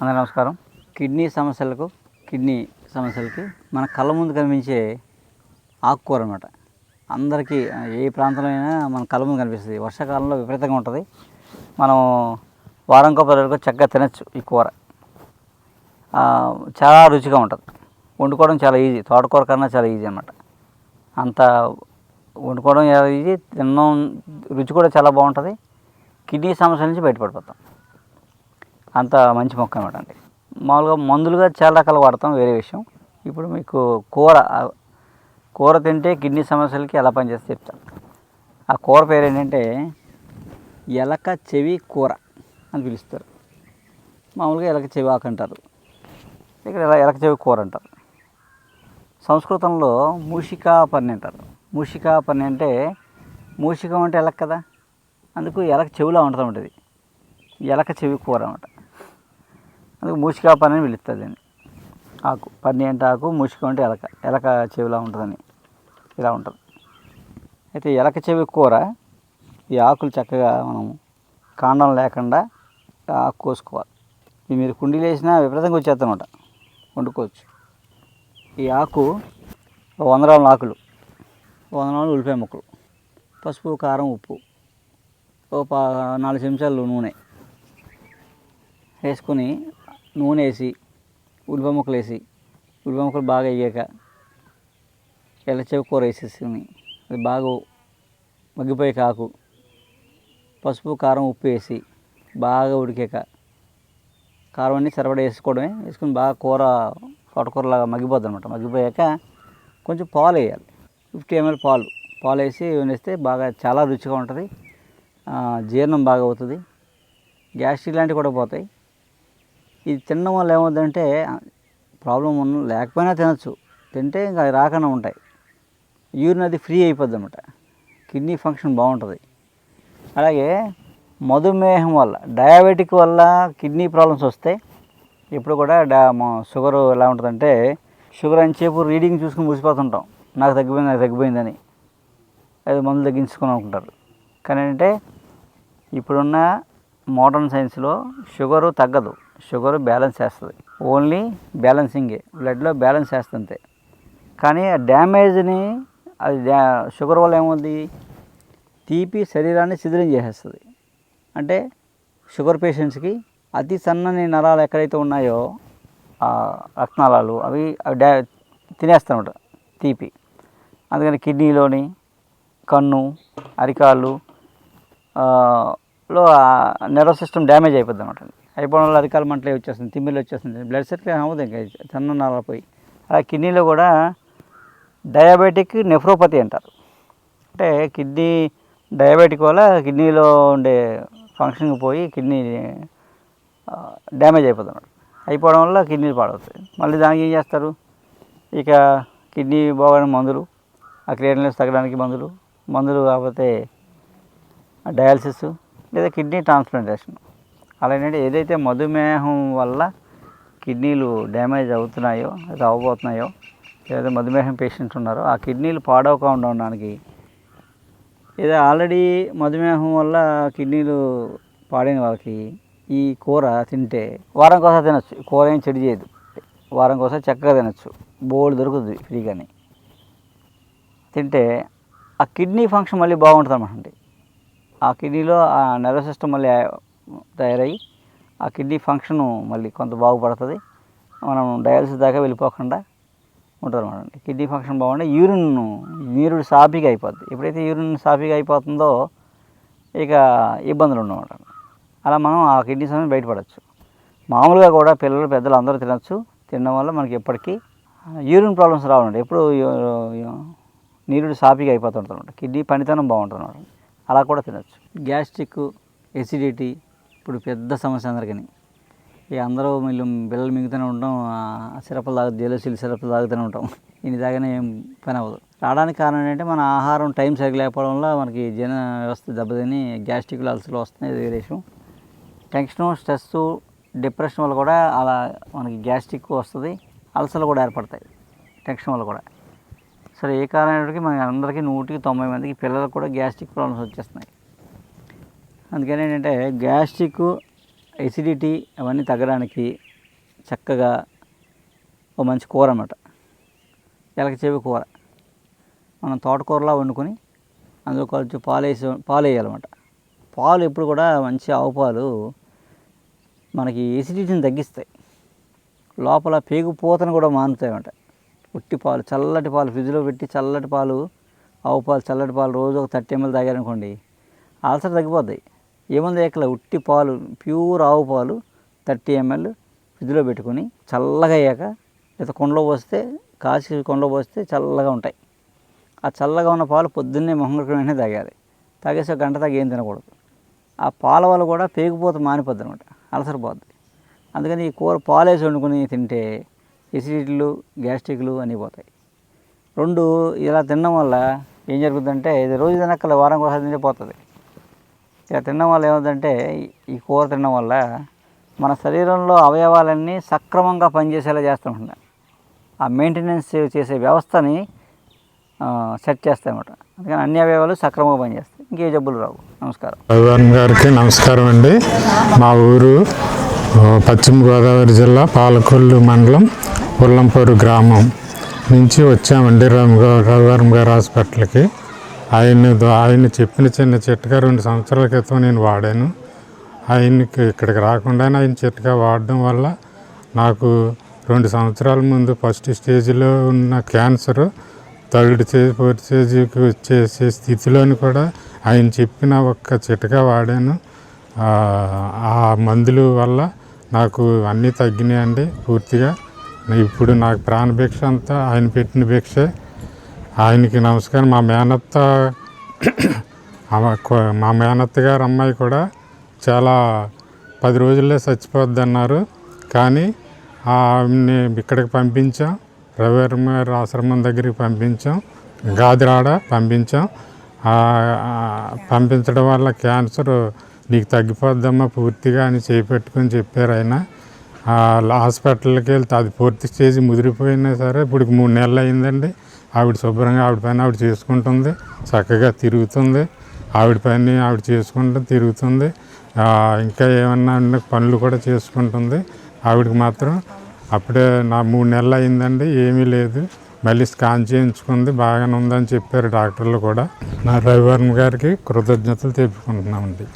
అందరూ నమస్కారం. కిడ్నీ సమస్యలకు కిడ్నీ సమస్యలకి మన కళ్ళ ముందు కనిపించే ఆకుకూర అనమాట అందరికీ ఏ ప్రాంతంలో అయినా మన కళ్ళ ముందు కనిపిస్తుంది. వర్షాకాలంలో విపరీతంగా ఉంటుంది. మనం వారంకో పది వరకు చక్కగా తినచ్చు ఈ కూర. చాలా రుచిగా ఉంటుంది. వండుకోవడం చాలా ఈజీ. తోటకూర కన్నా చాలా ఈజీ అనమాట అంత వండుకోవడం చాలా ఈజీ? తినడం రుచి కూడా చాలా బాగుంటుంది. కిడ్నీ సమస్యల నుంచి బయటపడిపోతాం. అంత మంచి మొక్క అనమాట అండి. మామూలుగా మందులుగా చాలా రకాలు వాడతాం వేరే విషయం. ఇప్పుడు మీకు కూర కూర తింటే కిడ్నీ సమస్యలకి ఎలా పనిచేస్తే చెప్తాను. ఆ కూర పేరు ఏంటంటే ఎలక చెవి కూర అని పిలుస్తారు. మామూలుగా ఎలక చెవి ఆకు అంటారు. ఇక్కడ ఎలా ఎలక చెవి కూర అంటారు. సంస్కృతంలో మూషికా పన్ని అంటారు. మూషికా పన్ని అంటే మూషికం అంటే ఎలక కదా? అందుకు ఎలక చెవిలో ఉంటుంది ఉంటుంది ఎలక చెవి కూర అనమాట. అందుకు మూషికా పని అని పిలుస్తుంది దీన్ని. ఆకు పని అంటే ఆకు మూసిక అంటే ఎలక ఎలక చెవిలా ఉంటుందని ఇలా ఉంటుంది. అయితే ఎలక చెవి కూర ఈ ఆకులు చక్కగా మనం కాండం లేకుండా ఆకు కోసుకోవాలి. మీరు కుండీలు వేసినా విపరీతంగా వచ్చేస్తానమాట వండుకోవచ్చు. ఈ ఆకు వంద గ్రాముల ఆకులు వంద గ్రాములు ఉల్లిపాయ ముక్కలు పసుపు కారం ఉప్పు ఓ పా నాలుగు చెంచాలు నూనె వేసుకొని నూనె వేసి ఉల్లిపాయ ముక్కలు వేసి ఉల్లిపాయ ముక్కలు బాగా వేయక ఎల్లచేపు కూర వేసేసుకుని అది బాగా మగ్గిపోయే కాకు పసుపు కారం ఉప్పు వేసి బాగా ఉడికాక కారం అన్ని సరిపడా వేసుకోవడమే వేసుకుని బాగా కూర తోటకూరలాగా మగ్గిపోద్ది అనమాట మగ్గిపోయాక కొంచెం పాలు వేయాలి. ఫిఫ్టీ ఎంఎల్ పాలు పాలు వేసి వేస్తే బాగా చాలా రుచిగా ఉంటుంది. జీర్ణం బాగా అవుతుంది. గ్యాస్ట్రిక్ లాంటివి కూడా పోతాయి. ఇది తినడం వల్ల ఏమవుతుందంటే ప్రాబ్లం ఉన్న లేకపోయినా తినచ్చు. తింటే ఇంకా అవి రాకుండా ఉంటాయి. యూరిన్ అది ఫ్రీ అయిపోద్ది అనమాట కిడ్నీ ఫంక్షన్ బాగుంటుంది. అలాగే మధుమేహం వల్ల డయాబెటిక్ వల్ల కిడ్నీ ప్రాబ్లమ్స్ వస్తాయి ఇప్పుడు కూడా డా మా షుగర్ ఎలా ఉంటుందంటే షుగర్ అని చెప్పు రీడింగ్ చూసుకుని ముసిపోతుంటాం నాకు తగ్గిపోయింది నాకు తగ్గిపోయిందని. అది మందులు తగ్గించుకుని అనుకుంటారు. కానీ అంటే ఇప్పుడున్న మోడర్న్ సైన్స్లో షుగరు తగ్గదు. షుగర్ బ్యాలెన్స్ చేస్తుంది. ఓన్లీ బ్యాలెన్సింగే. బ్లడ్లో బ్యాలెన్స్ చేస్తుంది కానీ ఆ డ్యామేజ్ని అది షుగర్ వల్ల ఏముంది తీపి శరీరాన్ని శిథిలం చేసేస్తుంది. అంటే షుగర్ పేషెంట్స్కి అతి సన్నని నరాలు ఎక్కడైతే ఉన్నాయో ఆ రక్తనాళాలు అవి అవి డ్యా తినేస్తామట తీపి. అందుకని కిడ్నీలోని కన్ను అరికాళ్ళు లో నెర్వస్ సిస్టమ్ డ్యామేజ్ అయిపోద్ది అనమాట అయిపోవడం వల్ల అరికాల మంటలే వచ్చేస్తుంది తిమ్మిళ్ళు వచ్చేస్తుంది బ్లడ్ సర్క్యులేషన్ అవ్వదు ఇంకా సన్న నరాలు పోయి అలా కిడ్నీలో కూడా డయాబెటిక్ నెఫ్రోపతి అంటారు. అంటే కిడ్నీ డయాబెటిక్ వల్ల కిడ్నీలో ఉండే ఫంక్షన్కి పోయి కిడ్నీ డ్యామేజ్ అయిపోతున్నాడు అయిపోవడం వల్ల కిడ్నీలు పాడవుతాయి. మళ్ళీ దానికి ఏం చేస్తారు? ఇక కిడ్నీ బాగానే మందులు ఆ క్రియేటినెస్ తగ్గడానికి మందులు మందులు కాకపోతే డయాలసిస్ లేదా కిడ్నీ ట్రాన్స్ప్లాంటేషన్. అలా ఏదైతే మధుమేహం వల్ల కిడ్నీలు డ్యామేజ్ అవుతున్నాయో రావబోతున్నాయో అవ్వబోతున్నాయో లేదా మధుమేహం పేషెంట్స్ ఉన్నారో ఆ కిడ్నీలు పాడవకుండా ఉండడానికి ఏదో ఆల్రెడీ మధుమేహం వల్ల కిడ్నీలు పాడైన వాళ్ళకి ఈ కూర తింటే వారం కోసం తినచ్చు. కూర ఏం చెడు చేయదు. వారం కోసం చక్కగా తినచ్చు. బోల్డ్ దొరుకుతుంది ఫ్రీగానే. తింటే ఆ కిడ్నీ ఫంక్షన్ మళ్ళీ బాగుంటుంది అనమాట ఆ కిడ్నీలో ఆ నర్వస్ సిస్టమ్ మళ్ళీ తయారయ్యి ఆ కిడ్నీ ఫంక్షన్ మళ్ళీ కొంత బాగుపడుతుంది. మనం డయాలసిస్ దాకా వెళ్ళిపోకుండా ఉంటుంది అనమాట కిడ్నీ ఫంక్షన్ బాగుంటే యూరిన్ నీరుడు సాఫీగా అయిపోద్ది. ఎప్పుడైతే యూరిన్ సాఫీగా అయిపోతుందో ఇక ఇబ్బందులు ఉండవన్నమాట అలా మనం ఆ కిడ్నీ సమయం బయటపడవచ్చు మామూలుగా కూడా పిల్లలు పెద్దలు అందరూ తినచ్చు. తినడం వల్ల మనకి ఎప్పటికీ యూరిన్ ప్రాబ్లమ్స్ రావండి ఎప్పుడు నీరుడు సాఫీగా అయిపోతుంటుంది అనమాట కిడ్నీ పనితనం బాగుంటుంది అలా కూడా తినచ్చు. గ్యాస్ట్రిక్ ఎసిడిటీ ఇప్పుడు పెద్ద సమస్య అందరికీ ఇక అందరూ వీళ్ళు పిల్లలు మింగుతూనే ఉంటాం ఆ తాగు జలసీలు సిరప్లు తాగుతూనే ఉంటాం. ఇన్ని తాగానే ఏం పని అవ్వదు. రావడానికి కారణం ఏంటంటే మన ఆహారం టైం సరిగ్గా లేకపోవడం వల్ల మనకి జన వ్యవస్థ దెబ్బతిని గ్యాస్ట్రిక్ అల్సర్లు వస్తున్నాయి ఇది వేరే విషయం టెన్షన్ స్ట్రెస్ డిప్రెషన్ వల్ల కూడా అలా మనకి గ్యాస్ట్రిక్ వస్తుంది అల్సర్లు కూడా ఏర్పడతాయి టెన్షన్ వల్ల కూడా. సరే ఏ కారణానికి మన అందరికీ నూటికి తొంభై మందికి పిల్లలకు కూడా గ్యాస్ట్రిక్ ప్రాబ్లమ్స్ వచ్చేస్తున్నాయి. అందుకని ఏంటంటే గ్యాస్ట్రిక్ ఎసిడిటీ అవన్నీ తగ్గడానికి చక్కగా ఒక మంచి కూర అనమాట ఎలక చెవి కూర. మనం తోటకూరలా వండుకొని అందులో కొంచెం పాలు వేసి పాలు వేయాలన్నమాట పాలు ఎప్పుడు కూడా మంచి ఆవు పాలు మనకి ఎసిడిటీని తగ్గిస్తాయి. లోపల పేగు పూతను కూడా మానుతాయన్నమాట. ఉట్టి పాలు చల్లటి పాలు ఫ్రిడ్జ్లో పెట్టి చల్లటి పాలు ఆవు పాలు చల్లటి పాలు రోజు ఒక థర్టీ ఎంఎల్ తాగారనుకోండి అల్సర్ తగ్గిపోతాయి ఏముంది ఇక్కడ ఉట్టి పాలు ప్యూర్ ఆవు పాలు థర్టీ ఎంఎల్ ఫ్రిడ్జ్లో పెట్టుకొని చల్లగా అయ్యాక లేదా కొండలో పోస్తే కాసి కొండలో పోస్తే చల్లగా ఉంటాయి. ఆ చల్లగా ఉన్న పాలు పొద్దున్నే మొహం వెంటనే తాగాలి తాగేసి ఒక గంట తాగి ఏం తినకూడదు. ఆ పాల వల్ల కూడా పేగిపోతే మానిపోద్ది అనమాట అలసరిపోద్ది. అందుకని ఈ కూర పాలేసి వండుకొని తింటే ఎసిడిటీలు గ్యాస్ట్రిక్లు అన్నీ పోతాయి. రెండు ఇలా తినడం వల్ల ఏం జరుగుతుందంటే ఇది రోజు తినక్కల వారం ఒకసారి తింటే పోతుంది. ఇలా తినడం వల్ల ఏమవుతుందంటే ఈ- కూర తినడం వల్ల మన శరీరంలో అవయవాలన్నీ సక్రమంగా పనిచేసేలా చేస్తుంటుంది ఆ మెయింటెనెన్స్ చేసే వ్యవస్థని సెట్ చేస్తాయన్నమాట. అందుకని అన్ని అవయవాలు సక్రమంగా పనిచేస్తాయి. ఇంకే జబ్బులు రావు. నమస్కారం. భగవాన్ గారికి నమస్కారం అండి. మా ఊరు పశ్చిమ గోదావరి జిల్లా పాలకొల్లు మండలం ఉల్లంపూరు గ్రామం నుంచి వచ్చామండి రఘు రఘువరం గారు హాస్పిటల్కి. ఆయన ఆయన చెప్పిన చిన్న చిట్కా రెండు సంవత్సరాల క్రితం నేను వాడాను. ఆయనకి ఇక్కడికి రాకుండానే ఆయన చిట్కా వాడడం వల్ల నాకు రెండు సంవత్సరాల ముందు ఫస్ట్ స్టేజ్లో ఉన్న క్యాన్సర్ థర్డ్ స్టేజ్ ఫోర్త్ స్టేజ్కి వచ్చేసే స్థితిలోని కూడా ఆయన చెప్పిన ఒక్క చిట్కా వాడాను. ఆ, మందులు వల్ల నాకు అన్నీ తగ్గినాయండి పూర్తిగా. ఇప్పుడు నాకు ప్రాణభిక్ష అంతా ఆయన పెట్టిన భిక్షే. ఆయనకి నమస్కారం. మా మేనత్త మా మేనత్త గారు అమ్మాయి కూడా చాలా పది రోజుల్లో చచ్చిపోద్ది అన్నారు కానీ ఆమెని ఇక్కడికి పంపించాం. రవివర్మ ఆశ్రమం దగ్గరికి పంపించాం. గాదిరాడ పంపించాం. పంపించడం వల్ల క్యాన్సర్ నీకు తగ్గిపోద్దమ్మా పూర్తిగా అని చేపెట్టుకొని చెప్పారు ఆయన. హాస్పిటల్కి వెళ్తే అది పూర్తి స్టేజ్ ముదిరిపోయినా సరే ఇప్పుడు మూడు నెలలు అయిందండి. ఆవిడ శుభ్రంగా ఆవిడ పని ఆవిడ చేసుకుంటుంది చక్కగా తిరుగుతుంది. ఆవిడ పని ఆవిడ చేసుకుంటూ తిరుగుతుంది. ఇంకా ఏమన్నా పనులు కూడా చేసుకుంటుంది. ఆవిడకి మాత్రం అప్పుడే నా మూడు నెలలు అయిందండి ఏమీ లేదు. మళ్ళీ స్కాన్ చేయించుకుంది బాగానే ఉందని చెప్పారు డాక్టర్లు కూడా. నా రవివర్మ గారికి కృతజ్ఞతలు తెప్పుకుంటున్నామండి